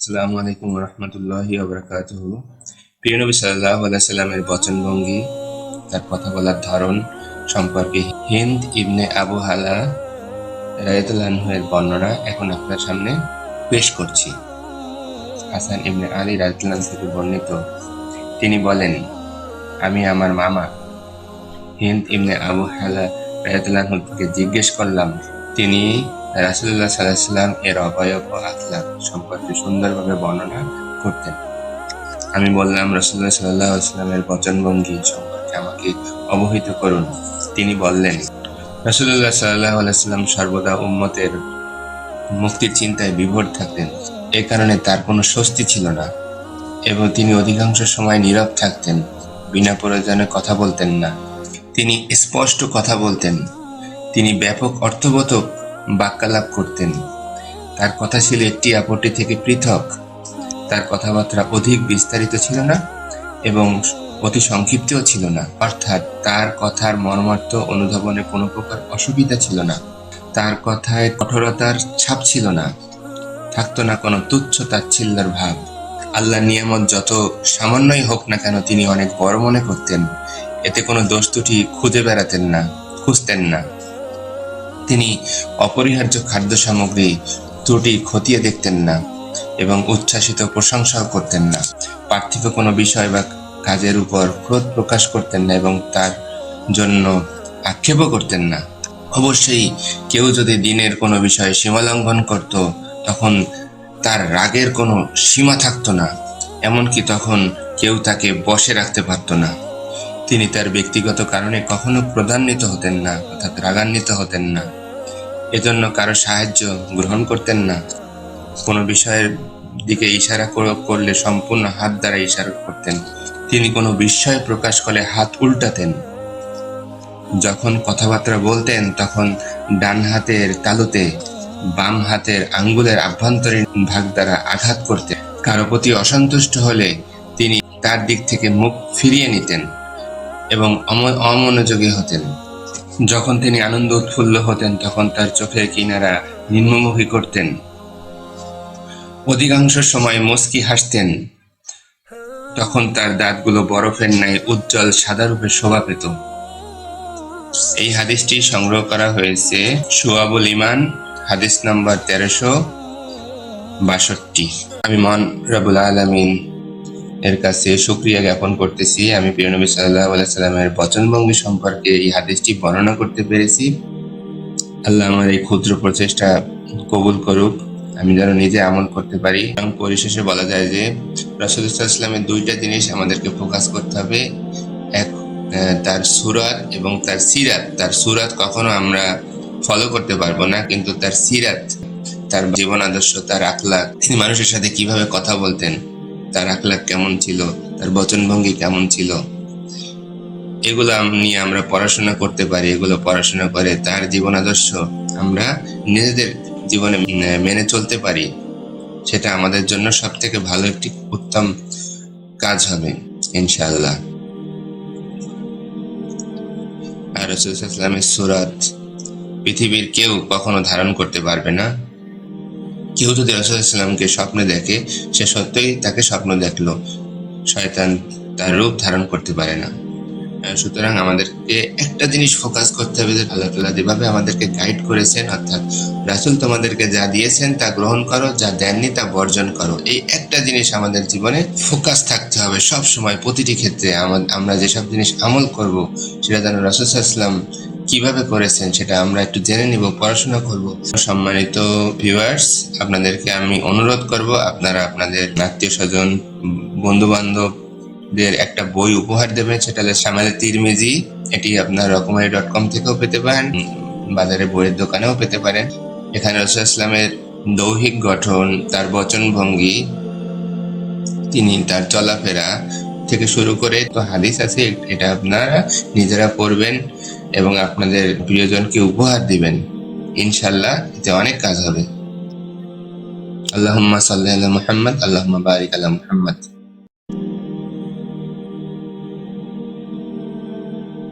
আসসালামু আলাইকুম রহমতুল্লাহি আবরাকাতুহ প্রিয় নবী সাল্লাহ সাল্লামের বচনভঙ্গি, তার কথা বলার ধরন সম্পর্কে হিন্দ ইবনে আবু হালা রায়তুল্লাহের বর্ণনা এখন আপনার সামনে পেশ করছি। হাসান ইবনে আলী রায়তুল্লাহ থেকে বর্ণিত। তিনি বলেন, আমি আমার মামা হিন্দ ইবনে আবু হালা রায়তুল্লাহকে জিজ্ঞেস করলাম, তিনি রাসুল্লাহ সাল্লাম এর অবয়ব ও আখলাক সম্পর্কে সুন্দরভাবে বর্ণনা করতেন। আমি বললাম রসুল্লাহ সাল্লাহ আসলামের বচনভঙ্গি সম্পর্কে আমাকে অবহিত করুন। তিনি বললেন রসুল্লাহ সাল্লাহ আলাইসাল্লাম সর্বদা উম্মতের মুক্তির চিন্তায় বিভোর থাকতেন। এ কারণে তার কোনো স্বস্তি ছিল না এবং তিনি অধিকাংশ সময় নীরব থাকতেন, বিনা প্রয়োজনে কথা বলতেন না। তিনি স্পষ্ট কথা বলতেন। তিনি ব্যাপক অর্থবোধক বাক্যালাপ করতেন। তার কথা ছিল একটি আপত্তি থেকে পৃথক। তার কথাবার্তা অধিক বিস্তারিত ছিল না এবং অতি সংক্ষিপ্তও ছিল না। অর্থাৎ তার কথার মর্মার্থ অনুধাবনে কোনো প্রকার অসুবিধা ছিল না। তার কথায় কঠোরতার ছাপ ছিল না। থাকতো না কোনো তুচ্ছ তাচ্ছিল্যর ভাব। আল্লাহ নিয়ামত যত সামান্যই হোক না কেন তিনি অনেক বড় মনে করতেন। এতে কোনো দোষ ত্রুটি খুঁজে বেড়াতেন না, খুঁজতেন না। তিনি অপরিহার্য খাদ্য সামগ্রী ত্রুটি খতিয়ে দেখতেন না এবং উচ্ছ্বাসিত প্রশংসাও করতেন না। পার্থিব কোনো বিষয় বা কাজের উপর ক্রোধ প্রকাশ করতেন না এবং তার জন্য আক্ষেপও করতেন না। অবশ্যই কেউ যদি দিনের কোনো বিষয়ে সীমালঙ্ঘন করত, তখন তার রাগের কোনো সীমা থাকতো না, এমনকি তখন কেউ তাকে বসে রাখতে পারত না। তিনি তার ব্যক্তিগত কারণে কখনো প্রধান্বিত হতেন না, অর্থাৎ রাগান্বিত হতেন না। এজন্য কারও সাহায্য গ্রহণ করতেন না। কোনো বিষয়ের দিকে ইশারা করলে সম্পূর্ণ হাত দ্বারা ইশারা করতেন। তিনি কোনো বিস্ময় প্রকাশ করলে হাত উল্টাতেন। যখন কথাবার্তা বলতেন, তখন ডান হাতের তালুতে বাম হাতের আঙ্গুলের আভ্যন্তরীণ ভাগ দ্বারা আঘাত করতেন। কারও প্রতি অসন্তুষ্ট হলে তিনি তার দিক থেকে মুখ ফিরিয়ে নিতেন এবং অমনোযোগী হতেন। যখন তিনি আনন্দ উৎফুল্ল হতেন, তখন তার চোখের কিনারা নিম্নমুখী করতেন। অধিকাংশ সময় মুস্কি হাসতেন। তখন তার দাঁতগুলো বরফের ন্যায় উজ্জ্বল সাদা রূপে শোভা পেত। এই হাদিসটি সংগ্রহ করা হয়েছে সুয়াবুল ইমান, হাদিস নাম্বার তেরোশো বাষট্টি। আমি মন রাবুল আলমিন এর কাছে সুক্রিয়া জ্ঞাপন করতেছি। আমি প্রিয় নবী সাল্লাহ সাল্লামের বচনভঙ্গি সম্পর্কে এই হাদিসটি বর্ণনা করতে পেরেছি। আল্লাহ আমার এই ক্ষুদ্র প্রচেষ্টা কবুল করুক। আমি যেন নিজে আমল করতে পারি। এবং পরিশেষে বলা যায় যে রাসুলামের দুইটা জিনিস আমাদেরকে ফোকাস করতে হবে। এক তার সুরাত এবং তার সিরাত। তার সুরাত কখনো আমরা ফলো করতে পারব না, কিন্তু তার সিরাত, তার জীবন আদর্শ, তার আখলাক তিনি মানুষের সাথে কীভাবে কথা বলতেন তার আখলাক কেমন ছিল? তার বচনভঙ্গি কেমন ছিল? এগুলো নিয়ে আমরা পড়াশোনা করতে পারি, এগুলো পড়াশোনা করে তার জীবন আদর্শ আমরা নিজেদের জীবনে মেনে চলতে পারি। সেটা আমাদের জন্য সব থেকে ভালো একটি উত্তম কাজ হবে ইনশাল্লাহ আর রসুলামের সুরাত পৃথিবীর কেউ কখনো ধারণ করতে পারবে না। কেউ যদি রসুলামকে স্বপ্নে দেখে, সে সত্যই তাকে স্বপ্ন দেখল। শয়তান তার রূপ ধারণ করতে পারে না। সুতরাং আমাদেরকে একটা জিনিস ফোকাস করতে হবে যে আল্লাহ তালা যেভাবে আমাদেরকে গাইড করেছেন, অর্থাৎ রাসুল তোমাদেরকে যা দিয়েছেন তা গ্রহণ করো, যা দেননি তা বর্জন করো। এই একটা জিনিস আমাদের জীবনে ফোকাস থাকতে হবে সব সময় প্রতিটি ক্ষেত্রে। আমরা যেসব জিনিস আমল করব, সেটা যেন রাসুল ইসলাম কীভাবে করেছেন সেটা আমরা একটু জেনে নিব, পড়াশোনা করব। সম্মানিত ভিউয়ার্স আপনাদেরকে আমি অনুরোধ করব, আপনারা আপনাদের আত্মীয় স্বজন বন্ধু বান্ধব দের একটা বই উপহার দেবেন, সেটা হলো সামালে তিরমিজি। এটি আপনার রকমারি ডট কম থেকেও পেতে পারেন, বাজারে বইয়ের দোকানেও পেতে পারেন। এখানে রসুল ইসলামের দৌহিক গঠন, তার বচন ভঙ্গি তিনি তার চলাফেরা থেকে শুরু করে তো হাদিস আছে, এটা আপনারা নিজেরা পড়বেন। এবং আপনাদের প্রিয়জনকে উপহার দিবেন। ইনশাল্লাহ এতে অনেক কাজ হবে। আল্লাহ সাল্লাহ মোহাম্মদ আল্লাহ বারিক আল্লাহ মোহাম্মদ।